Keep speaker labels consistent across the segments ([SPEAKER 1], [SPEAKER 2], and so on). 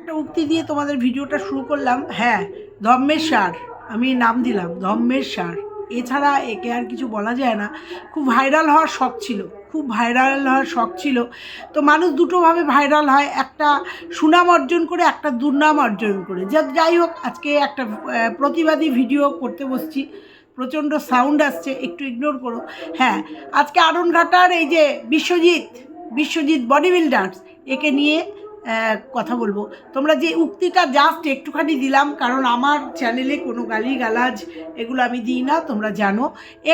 [SPEAKER 1] একটা উক্তি দিয়ে তোমাদের ভিডিওটা শুরু করলাম। হ্যাঁ ধর্মের সার। আমি নাম দিলাম ধর্মের সার। এছাড়া একে আর কিছু বলা যায় না। খুব ভাইরাল হওয়ার শখ ছিল, খুব ভাইরাল হওয়ার শখ ছিল। তো মানুষ দুটোভাবে ভাইরাল হয়, একটা সুনাম অর্জন করে, একটা দুর্নাম অর্জন করে। যা, যাই হোক, আজকে একটা প্রতিবাদী ভিডিও করতে বসছি। প্রচণ্ড সাউন্ড আসছে, একটু ইগনোর করো। হ্যাঁ আজকে আরনঘাটার এই যে বিশ্বজিৎ বিশ্বজিৎ বডি বিল্ডার্স একে নিয়ে কথা বলব। তোমরা যে উক্তিটা জাস্ট একটুখানি দিলাম, কারণ আমার চ্যানেলে কোনো গালি গালাজ এগুলো আমি দিই না, তোমরা জানো।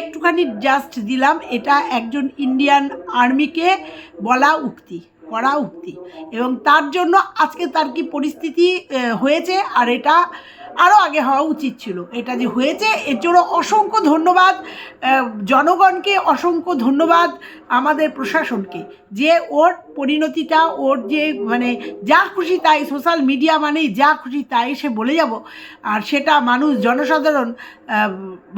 [SPEAKER 1] একটুখানি জাস্ট দিলাম, এটা একজন ইন্ডিয়ান আর্মিকে বলা উক্তি, করা উক্তি। এবং তার জন্য আজকে তার কি পরিস্থিতি হয়েছে, আর এটা আরও আগে হওয়া উচিত ছিল। এটা যে হয়েছে, এর জন্য অসংখ্য ধন্যবাদ জনগণকে অসংখ্য ধন্যবাদ, আমাদের প্রশাসনকে। যে ওর পরিণতিটা, ওর যে মানে যা খুশি তাই সোশ্যাল মিডিয়া মানেই যা খুশি তাই সে বলে যাব। আর সেটা মানুষ জনসাধারণ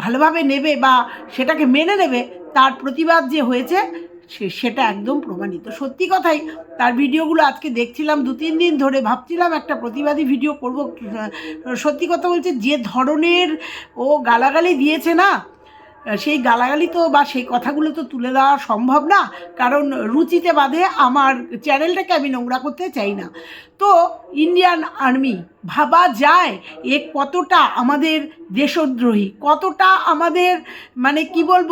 [SPEAKER 1] ভালোভাবে নেবে বা সেটাকে মেনে নেবে, তার প্রতিবাদ যে হয়েছে সে, সেটা একদম প্রমাণিত। সত্যি কথাই, তার ভিডিওগুলো আজকে দেখছিলাম, দু তিন দিন ধরে ভাবছিলাম একটা প্রতিবাদী ভিডিও করব। সত্যি কথা বলছে যে ধরনের ও গালাগালি দিয়েছে না সেই গালাগালি তো বা সেই কথাগুলো তো তুলে দেওয়া সম্ভব না, কারণ রুচিতে বাঁধে আমার চ্যানেলটাকে আমি নোংরা করতে চাই না। তো ইন্ডিয়ান আর্মি, ভাবা যায় এ কতটা আমাদের দেশদ্রোহী, কতটা আমাদের মানে কি বলব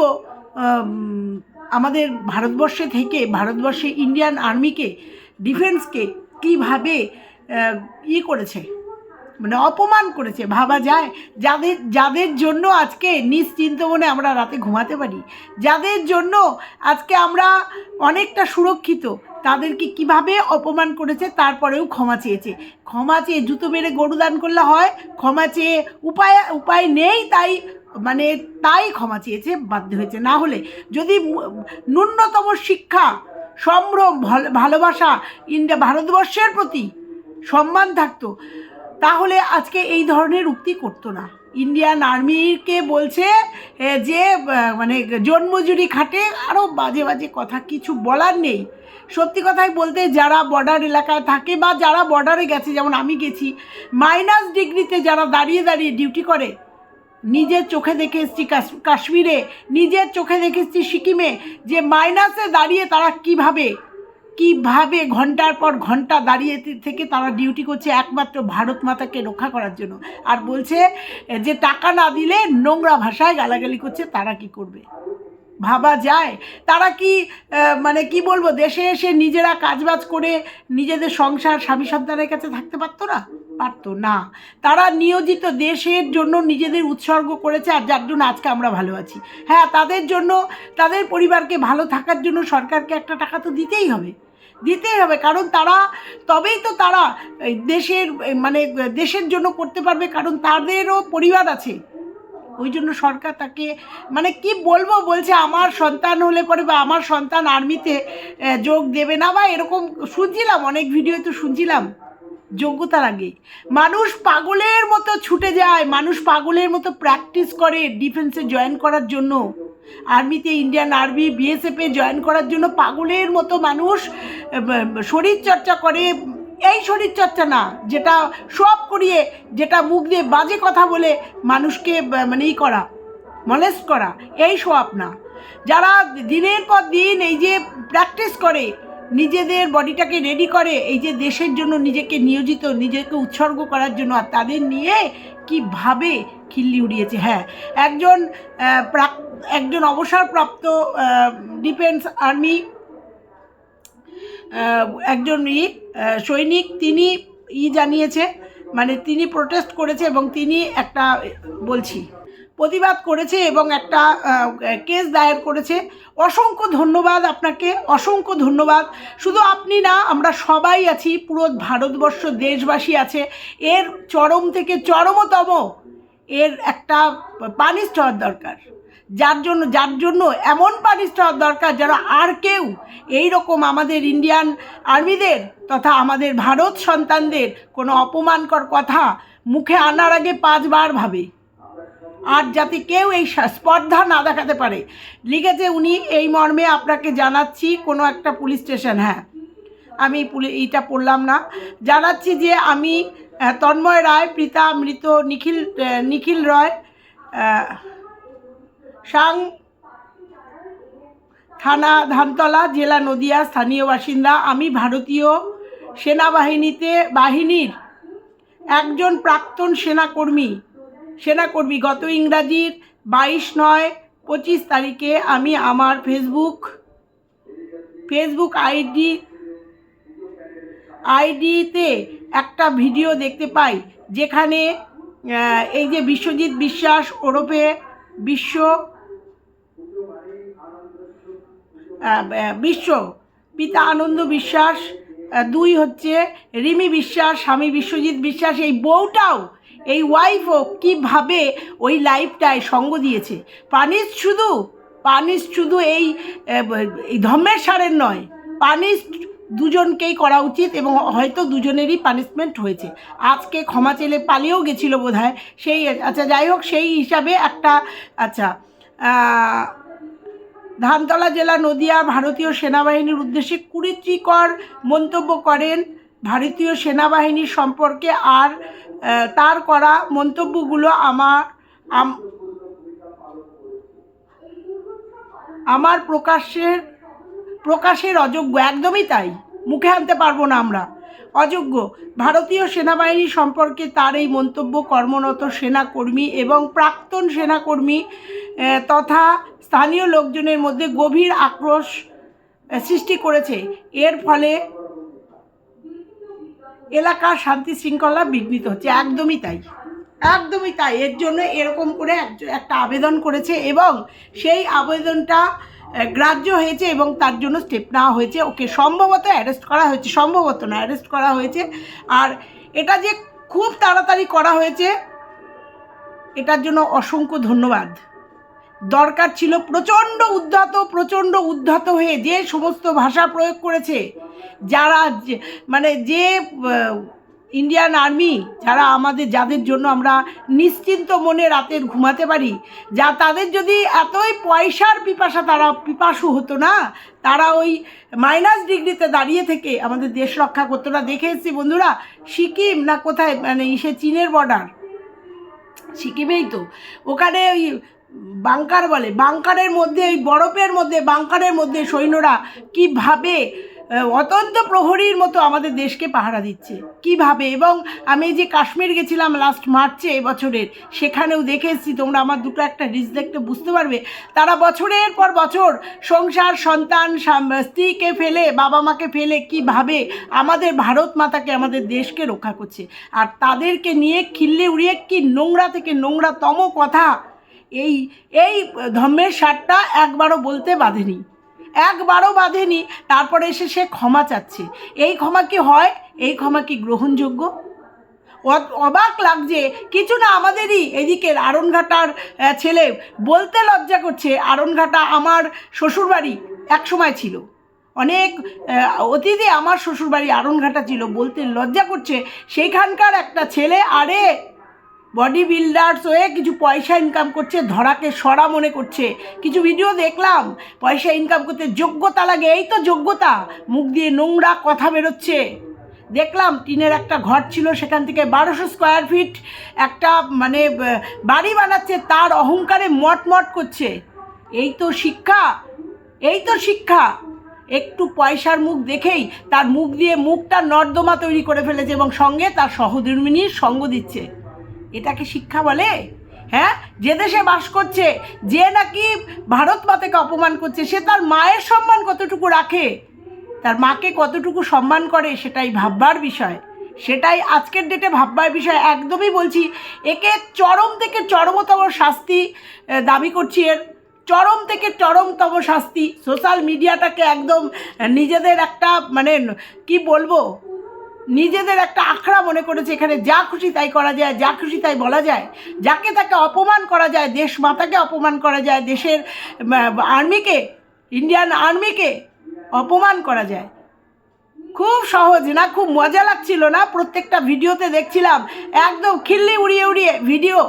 [SPEAKER 1] আমাদের ভারতবর্ষে থেকে ভারতবর্ষে ইন্ডিয়ান আর্মিকে ডিফেন্সকে কীভাবে আহ, ই করেছে? মানে অপমান করেছে ভাবা যায়। যাদের যাদের জন্য আজকে নিশ্চিন্ত মনে আমরা রাতে ঘুমাতে পারি যাদের জন্য আজকে আমরা অনেকটা সুরক্ষিত তাদেরকে কীভাবে অপমান করেছে তারপরেও ক্ষমা চেয়েছে। ক্ষমা চেয়ে জুতো মেরে গরু দান করলে হয় ক্ষমা চেয়ে উপায় উপায় নেই তাই মানে তাই ক্ষমা চেয়েছে, বাধ্য হয়েছে। না হলে যদি ন্যূনতম শিক্ষা, সম্ভ্রম, ভাল- ভালোবাসা ইন্ডিয়া ভারতবর্ষের প্রতি সম্মান থাকতো, তাহলে আজকে এই ধরনের উক্তি করতো না। ইন্ডিয়ান আর্মিকে বলছে যে মানে জন্মজুরি খাটে আরও বাজে বাজে কথা, কিছু বলার নেই। সত্যি কথাই বলতে, যারা বর্ডার এলাকায় থাকে বা যারা বর্ডারে গেছে, যেমন আমি গেছি মাইনাস ডিগ্রিতে যারা দাঁড়িয়ে দাঁড়িয়ে ডিউটি করে নিজের চোখে দেখে এসেছি কাশ- কাশ্মীরে, নিজের চোখে দেখে এসেছি সিকিমে, যে মাইনাসে দাঁড়িয়ে তারা কীভাবে কীভাবে ঘণ্টার পর ঘণ্টা দাঁড়িয়ে থেকে তারা ডিউটি করছে একমাত্র ভারত মাতাকে রক্ষা করার জন্য। আর বলছে যে টাকা না দিলে নোংরা ভাষায় গালাগালি করছে, তারা কি করবে? ভাবা যায়। তারা কি মানে কি বলব, দেশে এসে নিজেরা কাজবাজ করে নিজেদের সংসার স্বামী সন্তানের কাছে থাকতে পারতো না? পারতো না। তারা নিয়োজিত দেশের জন্য নিজেদের উৎসর্গ করেছে আর যার জন্য আজকে আমরা ভালো আছি। হ্যাঁ তাদের জন্য, তাদের পরিবারকে ভালো থাকার জন্য সরকারকে একটা টাকা তো দিতেই হবে। দিতেই হবে, কারণ তারা, তবেই তো তারা দেশের মানে দেশের জন্য করতে পারবে, কারণ তাদেরও পরিবার আছে। ওই জন্য সরকার তাকে মানে কি বলব, বলছে আমার সন্তান হলে পরে বা আমার সন্তান আর্মিতে যোগ দেবে না বা এরকম শুনছিলাম, অনেক ভিডিও তো শুনছিলাম। যোগ্যতার লাগে মানুষ পাগলের মতো ছুটে যায়, মানুষ পাগলের মতো প্র্যাকটিস করে ডিফেন্সে জয়েন করার জন্য। আর্মিতে ইন্ডিয়ান আর্মি বিএসএফে জয়েন করার জন্য পাগলের মতো মানুষ শরীর চর্চা করে। এই শরীর চর্চা না, যেটা সব করিয়ে, যেটা মুখ দিয়ে বাজে কথা বলে মানুষকে মানে ই করা মলেস্ট করা, এই সব না। যারা দিনের পর দিন এই যে প্র্যাকটিস করে নিজেদের বডিটাকে রেডি করে, এই যে দেশের জন্য নিজেকে নিয়োজিত, নিজেকে উৎসর্গ করার জন্য, আর তাদের নিয়ে কীভাবে খিল্লি উড়িয়েছে। হ্যাঁ একজন প্রাক, একজন অবসরপ্রাপ্ত ডিফেন্স আর্মি একজন ই সৈনিক, তিনি ই জানিয়েছে মানে তিনি প্রোটেস্ট করেছে এবং তিনি একটা বলছি প্রতিবাদ করেছে এবং একটা কেস দায়ের করেছে। অসংখ্য ধন্যবাদ আপনাকে, অসংখ্য ধন্যবাদ। শুধু আপনি না, আমরা সবাই আছি, পুরো ভারতবর্ষ দেশবাসী আছে। এর চরম থেকে চরমতম এর একটা পানিশ হওয়ার দরকার। যার জন্য যার জন্য এমন পানিশ হওয়ার দরকার যারা আর কেউ এই রকম আমাদের ইন্ডিয়ান আর্মিদের তথা আমাদের ভারত সন্তানদের কোনো অপমানকর কথা মুখে আনার আগে পাঁচবার ভাবে। আর যাতে কেউ এই স্পর্ধা না দেখাতে পারে। লিখেছে উনি, এই মর্মে আপনাকে জানাচ্ছি কোনো একটা পুলিশ স্টেশন। হ্যাঁ আমি এইটা পড়লাম না। জানাচ্ছি যে আমি তন্ময় রায় পিতা মৃত নিখিল নিখিল রয় সাং থানা ধানতলা, জেলা নদিয়া, স্থানীয় বাসিন্দা। আমি ভারতীয় সেনাবাহিনীতে, বাহিনীর একজন প্রাক্তন সেনাকর্মী। সেনাকর্মী, গত ইংরাজির বাইশ নয়, পঁচিশ তারিখে আমি আমার ফেসবুক ফেসবুক আইডি আইডিতে একটা ভিডিও দেখতে পাই, যেখানে এই যে বিশ্বজিৎ বিশ্বাস ওরফে বিশ্ব বিশ্ব, পিতা আনন্দ বিশ্বাস দুই হচ্ছে রিমি বিশ্বাস, স্বামী বিশ্বজিৎ বিশ্বাস, এই বউটাও এই ওয়াইফও কীভাবে ওই লাইফটায় সঙ্গ দিয়েছে? পানিশ শুধু পানিশ শুধু এই ধর্মের সারের নয়, পানিশ দুজনকেই করা উচিত এবং হয়তো দুজনেরই পানিশমেন্ট হয়েছে। আজকে ক্ষমা চেলে পালিয়েও গেছিল বোধ সেই আচ্ছা যাই হোক, সেই হিসাবে একটা আচ্ছা ধানতলা জেলা নদিয়া ভারতীয় সেনাবাহিনীর উদ্দেশ্যে কুরুচিকর মন্তব্য করেন ভারতীয় সেনাবাহিনী সম্পর্কে আর তার করা মন্তব্যগুলো আমার আমার প্রকাশের প্রকাশের অযোগ্য, একদমই তাই। মুখে আনতে পারব না আমরা। অযোগ্য। ভারতীয় সেনাবাহিনী সম্পর্কে তার এই মন্তব্য কর্মরত সেনাকর্মী এবং প্রাক্তন সেনাকর্মী তথা স্থানীয় লোকজনের মধ্যে গভীর আক্রোশ সৃষ্টি করেছে। এর ফলে এলাকার শান্তি শৃঙ্খলা বিঘ্নিত হচ্ছে, একদমই তাই। একদমই তাই, এর জন্য এরকম করে একটা আবেদন করেছে এবং সেই আবেদনটা গ্রাহ্য হয়েছে এবং তার জন্য স্টেপ নেওয়া হয়েছে। ওকে সম্ভবত অ্যারেস্ট করা হয়েছে, সম্ভবত না, অ্যারেস্ট করা হয়েছে। আর এটা যে খুব তাড়াতাড়ি করা হয়েছে, এটার জন্য অসংখ্য ধন্যবাদ। দরকার ছিল প্রচণ্ড উদ্ধত প্রচণ্ড উদ্ধত হয়ে যে সমস্ত ভাষা প্রয়োগ করেছে, যারা মানে যে ইন্ডিয়ান আর্মি যারা আমাদের, যাদের জন্য আমরা নিশ্চিন্ত মনে রাতের ঘুমাতে পারি, যা তাদের যদি এতই পয়সার পিপাসা তারা, পিপাসু হতো না, তারা ওই মাইনাস ডিগ্রিতে দাঁড়িয়ে থেকে আমাদের দেশ রক্ষা করতো না। দেখে এসেছি বন্ধুরা, সিকিম না কোথায় মানে ইসে চীনের বর্ডার সিকিমেই তো, ওখানে ওই বাংকার বলে। বাংকারের মধ্যে ওই বরফের মধ্যে বাংকারের মধ্যে সৈন্যরা কীভাবে আহ, অত্যন্ত প্রহরীর মতো আমাদের দেশকে পাহারা দিচ্ছে কীভাবে? এবং আমি যে কাশ্মীর গেছিলাম লাস্ট মার্চে এবছরের সেখানেও দেখে এসেছি তোমরা আমার দুটো একটা রিস দেখতে বুঝতে পারবে। তারা বছরের পর বছর সংসার সন্তান স্ত্রীকে ফেলে বাবা মাকে ফেলে কীভাবে আমাদের ভারত মাতাকে আমাদের দেশকে রক্ষা করছে। আর তাদেরকে নিয়ে খিল্লে উড়িয়ে কি নোংরা থেকে নোংরাতম কথা এই এই ধর্মের সারটা একবারও বলতে বাঁধেনি। একবারও বাঁধেনি, তারপরে এসে সে ক্ষমা চাচ্ছে। এই ক্ষমা কি হয়? এই ক্ষমা কি গ্রহণযোগ্য? অবাক লাগছে, কিছু না আমাদেরই এদিকের আরনঘাটার ছেলে বলতে লজ্জা করছে। আরনঘাটা আমার শ্বশুরবাড়ি এক সময় ছিল। অনেক অতীতে আমার শ্বশুরবাড়ি আরনঘাটা ছিল, বলতে লজ্জা করছে। সেইখানকার একটা ছেলে, আরে বডি বিল্ডার্স হয়ে কিছু পয়সা ইনকাম করছে, ধরাকে সরা মনে করছে। কিছু ভিডিও দেখলাম, পয়সা ইনকাম করতে যোগ্যতা লাগে, এই তো যোগ্যতা। মুখ দিয়ে নোংরা কথা বেরোচ্ছে। দেখলাম টিনের একটা ঘর ছিল, সেখান থেকে বারোশো স্কোয়ার ফিট একটা মানে বাড়ি বানাচ্ছে, তার অহংকারে মটমট করছে। এই তো শিক্ষা, এই তো শিক্ষা। একটু পয়সার মুখ দেখেই তার মুখ দিয়ে মুখটা নর্দমা তৈরি করে ফেলেছে এবং সঙ্গে তার সহধর্মিনীর সঙ্গ দিচ্ছে। এটাকে শিক্ষা বলে? হ্যাঁ? যে দেশে বাস করছে, যে নাকি ভারত মাতাকে অপমান করছে, সে তার মায়ের সম্মান কতটুকু রাখে? তার মাকে কতটুকু সম্মান করে সেটাই ভাববার বিষয়। সেটাই আজকের ডেটে ভাববার বিষয়। একদমই বলছি, একে চরম থেকে চরমতম শাস্তি দাবি করছি এর। চরম থেকে চরমতম শাস্তি। সোশ্যাল মিডিয়াটাকে একদম নিজেদের একটা মানে কি বলব? নিজেদের একটা আখড়া মনে করেছে, এখানে যা খুশি তাই করা যায়, যা খুশি তাই বলা যায়। যাকে তাকে অপমান করা যায়, দেশ মাতাকে অপমান করা যায়, দেশের আর্মিকে, ইন্ডিয়ান আর্মিকে অপমান করা যায়। খুব সহজ না, খুব মজা লাগছিল না? প্রত্যেকটা ভিডিওতে দেখছিলাম, একদম খিল্লি উড়িয়ে উড়িয়ে ভিডিও।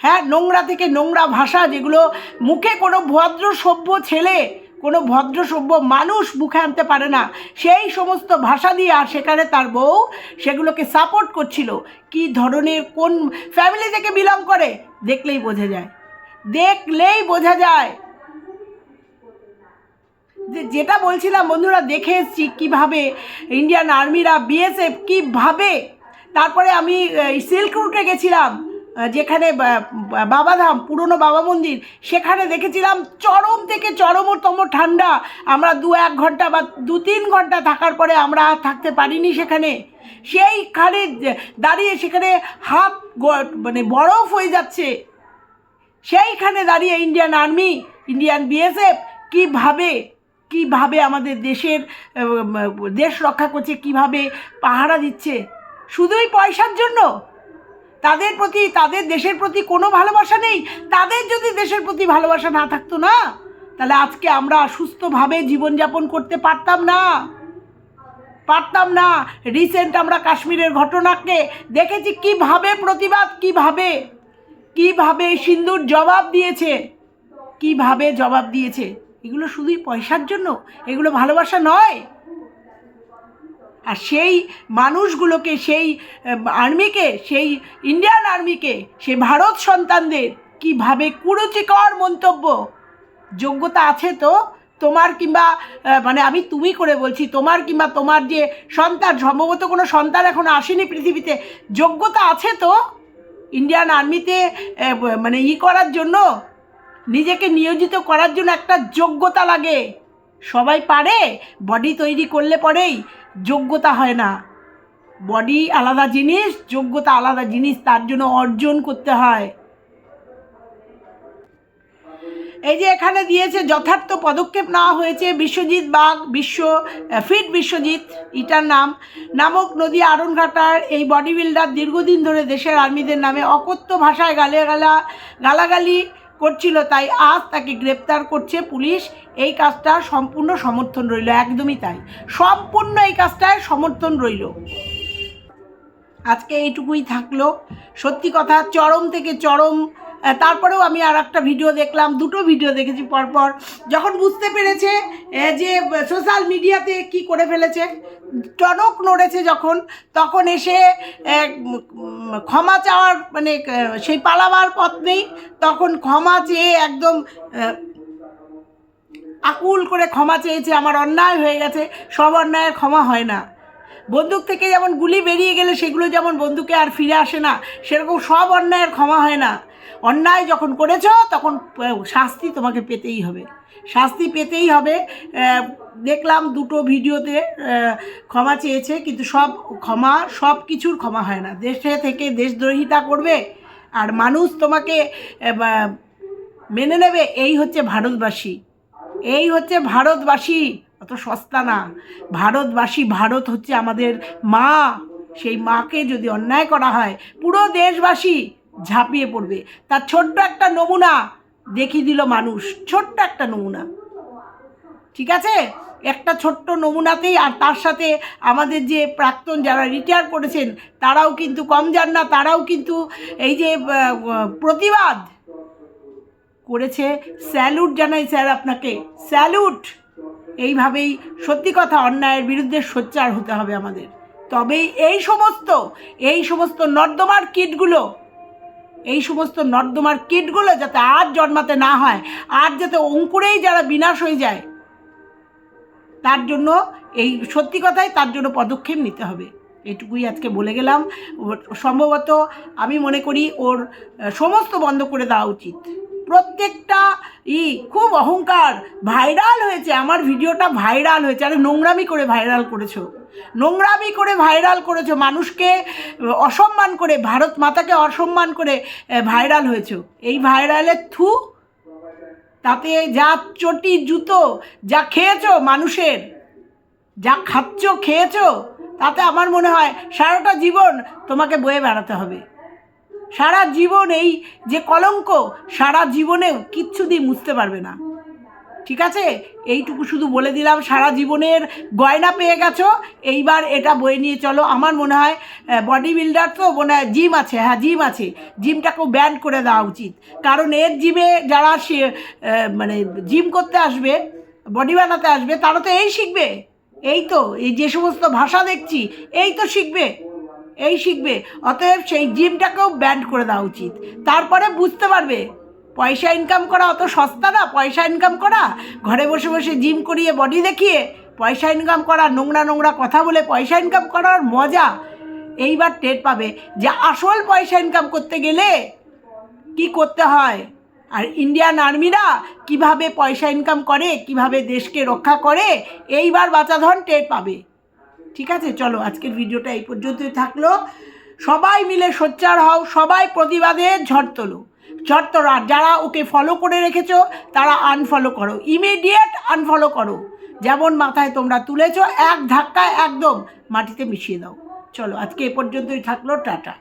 [SPEAKER 1] হ্যাঁ নোংরা থেকে নোংরা ভাষা যেগুলো, মুখে কোনো ভদ্র সভ্য ছেলে কোনো ভদ্র সভ্য মানুষ মুখে আনতে পারে না। সেই সমস্ত ভাষা দিয়ে আর সেখানে তার বউ সেগুলোকে সাপোর্ট করছিল। কি ধরনের, কোন ফ্যামিলি থেকে বিলং করে? দেখলেই বোঝা যায়। দেখলেই বোঝা যায়। যে, যেটা বলছিলাম, বন্ধুরা, দেখে এসছি কীভাবে ইন্ডিয়ান আর্মিরা বিএসএফ কীভাবে, তারপরে আমি সিল্ক রুটে গেছিলাম। যেখানে বাবাধাম, পুরনো বাবা মন্দির, সেখানে দেখেছিলাম চরম থেকে চরমতম ঠান্ডা। আমরা দু এক ঘণ্টা বা দু তিন ঘণ্টা থাকার পরে আমরা থাকতে পারিনি সেখানে। সেইখানে দাঁড়িয়ে সেখানে হাত মানে বরফ হয়ে যাচ্ছে। সেইখানে দাঁড়িয়ে ইন্ডিয়ান আর্মি, ইন্ডিয়ান বিএসএফ কীভাবে কীভাবে আমাদের দেশের দেশ রক্ষা করছে, কীভাবে পাহারা দিচ্ছে? শুধুই পয়সার জন্য? তাদের প্রতি, তাদের দেশের প্রতি কোনো ভালোবাসা নেই? তাদের যদি দেশের প্রতি ভালোবাসা না থাকতো না? তাহলে আজকে আমরা সুস্থভাবে জীবনযাপন করতে পারতাম না। পারতাম না। রিসেন্ট আমরা কাশ্মীরের ঘটনাকে দেখেছি, কীভাবে প্রতিবাদ, কীভাবে কীভাবে সিন্দুর জবাব দিয়েছে, কীভাবে জবাব দিয়েছে? এগুলো শুধুই পয়সার জন্য? এগুলো ভালোবাসা নয়। আর সেই মানুষগুলোকে, সেই আর্মিকে, সেই ইন্ডিয়ান আর্মিকে সেই ভারত সন্তানদের কীভাবে কুরুচিকর মন্তব্য? যোগ্যতা আছে তো? তোমার কিংবা মানে আমি তুমি করে বলছি, তোমার কিংবা তোমার যে সন্তান, সম্ভবত কোনো সন্তান এখনও আসেনি পৃথিবীতে, যোগ্যতা আছে তো? ইন্ডিয়ান আর্মিতে মানে ই করার জন্য, নিজেকে নিয়োজিত করার জন্য একটা যোগ্যতা লাগে। সবাই পারে বডি তৈরি করলে পরেই যোগ্যতা হয় না। বডি আলাদা জিনিস, যোগ্যতা আলাদা জিনিস, তার জন্য অর্জন করতে হয়। এই যে এখানে দিয়েছে, যথার্থ পদক্ষেপ নেওয়া হয়েছে বিশ্বজিৎ বাঘ বিশ্ব ফিট বিশ্বজিৎ, ইটার নাম। নামক নদী আরনঘাটার এই বডি বিল্ডার দীর্ঘদিন ধরে দেশের আর্মিদের নামে অকথ্য ভাষায় গালে গালা গালাগালি করছিল, তাই আজ তাকে গ্রেপ্তার করছে পুলিশ। এই কাজটা সম্পূর্ণ সমর্থন রইল, একদমই তাই। সম্পূর্ণ এই কাজটায় সমর্থন রইল। আজকে এইটুকুই থাকল। সত্যি কথা, চরম থেকে চরম তারপরেও আমি আর একটা ভিডিও দেখলাম, দুটো ভিডিও দেখেছি পরপর। যখন বুঝতে পেরেছে যে, সোশ্যাল মিডিয়াতে কি করে ফেলেছে, টনক নড়েছে যখন, তখন এসে ক্ষমা চাওয়ার মানে সেই পালাবার পথ নেই, তখন ক্ষমা চেয়ে একদম আকুল করে ক্ষমা চেয়েছে, আমার অন্যায় হয়ে গেছে, সব অন্যায়ের ক্ষমা হয় না। বন্দুক থেকে যেমন গুলি বেরিয়ে গেলে, সেগুলো যেমন বন্দুকে আর ফিরে আসে না, সেরকম সব অন্যায়ের ক্ষমা হয় না। অন্যায় যখন করেছ, তখন শাস্তি তোমাকে পেতেই হবে। শাস্তি পেতেই হবে। দেখলাম দুটো ভিডিওতে ক্ষমা চেয়েছে, কিন্তু সব ক্ষমা, সব কিছুর ক্ষমা হয় না। দেশে থেকে দেশদ্রোহিতা করবে, আর মানুষ তোমাকে মেনে নেবে, এই হচ্ছে ভারতবাসী। এই হচ্ছে ভারতবাসী, অত সস্তা না। ভারতবাসী, ভারত হচ্ছে আমাদের মা। সেই মাকে যদি অন্যায় করা হয়, পুরো দেশবাসী ঝাঁপিয়ে পড়বে। তার ছোট্ট একটা নমুনা দেখিয়ে দিল মানুষ, ছোট্ট একটা নমুনা। ঠিক আছে? একটা ছোট্ট নমুনাতেই আর তার সাথে আমাদের যে প্রাক্তন যারা রিটায়ার করেছেন, তারাও কিন্তু কম যান না, তারাও কিন্তু এই যে প্রতিবাদ করেছে। স্যালুট জানাই স্যার আপনাকে। স্যালুট! এইভাবেই সত্যি কথা অন্যায়ের বিরুদ্ধে সোচ্চার হতে হবে আমাদের। তবেই এই সমস্ত এই সমস্ত নর্দমার কিটগুলো, এই সমস্ত নর্দমার কিটগুলো যাতে আর জন্মাতে না হয় আর যাতে অঙ্কুরেই যারা বিনাশ হয়ে যায়, তার জন্য এই সত্যি কথাই তার জন্য পদক্ষেপ নিতে হবে। এটুকুই আজকে বলে গেলাম। সম্ভবত আমি মনে করি ওর সমস্ত বন্ধ করে দেওয়া উচিত। প্রত্যেকটা ই খুব অহংকার ভাইরাল হয়েছে। আমার ভিডিওটা ভাইরাল হয়েছে। আরে নোংরামি করে ভাইরাল করেছ। নোংরামি করে ভাইরাল করেছ। মানুষকে অসম্মান করে, ভারত মাতাকে অসম্মান করে ভাইরাল হয়েছো। এই ভাইরালের থু, তাতে যা চটি জুতো, যা খেয়েছো মানুষের, যা খাচ্ছ, খেয়েছো, তাতে আমার মনে হয় সারাটা জীবন তোমাকে বয়ে বেড়াতে হবে। সারা জীবন এই যে কলঙ্ক, সারা জীবনেও কিচ্ছু দিয়ে মুছতে পারবে না। ঠিক আছে? এইটুকু শুধু বলে দিলাম, সারা জীবনের গয়না পেয়ে গেছো, এইবার এটা বয়ে নিয়ে চলো। আমার মনে হয় বডি বিল্ডার তো মনে হয় জিম আছে হ্যাঁ জিম আছে। জিমটাকেও ব্যান করে দেওয়া উচিত। কারণ এর জিমে যারা সে মানে জিম করতে আসবে বডি বানাতে আসবে, তারা তো এই শিখবে। এই তো, এই যে সমস্ত ভাষা দেখছি, এই তো শিখবে। এই শিখবে। অতএব সেই জিমটাকেও ব্যান্ড করে দেওয়া উচিত। তারপরে বুঝতে পারবে, পয়সা ইনকাম করা অত সস্তা না, পয়সা ইনকাম করা। ঘরে বসে বসে জিম করিয়ে বডি দেখিয়ে পয়সা ইনকাম করা, নোংরা নোংরা কথা বলে পয়সা ইনকাম করার মজা এইবার টের পাবে যে আসল পয়সা ইনকাম করতে গেলে কি করতে হয়? আর ইন্ডিয়ান আর্মিরা কীভাবে পয়সা ইনকাম করে, কীভাবে দেশকে রক্ষা করে, এইবার বাঁচাধন টের পাবে। ঠিক আছে? চলো, আজকের ভিডিওটা এই পর্যন্তই থাকল। সবাই মিলে সোচ্চার হও, সবাই প্রতিবাদে ঝড় তোলো। ঝড় তোলো, যারা ওকে ফলো করে রেখেছো, তারা আনফলো করো। ইমিডিয়েট আনফলো করো। যেমন মাথায় তোমরা তুলেছো, এক ধাক্কায় একদম মাটিতে মিশিয়ে দাও। চলো, আজকে এ পর্যন্তই থাকল, টাটা।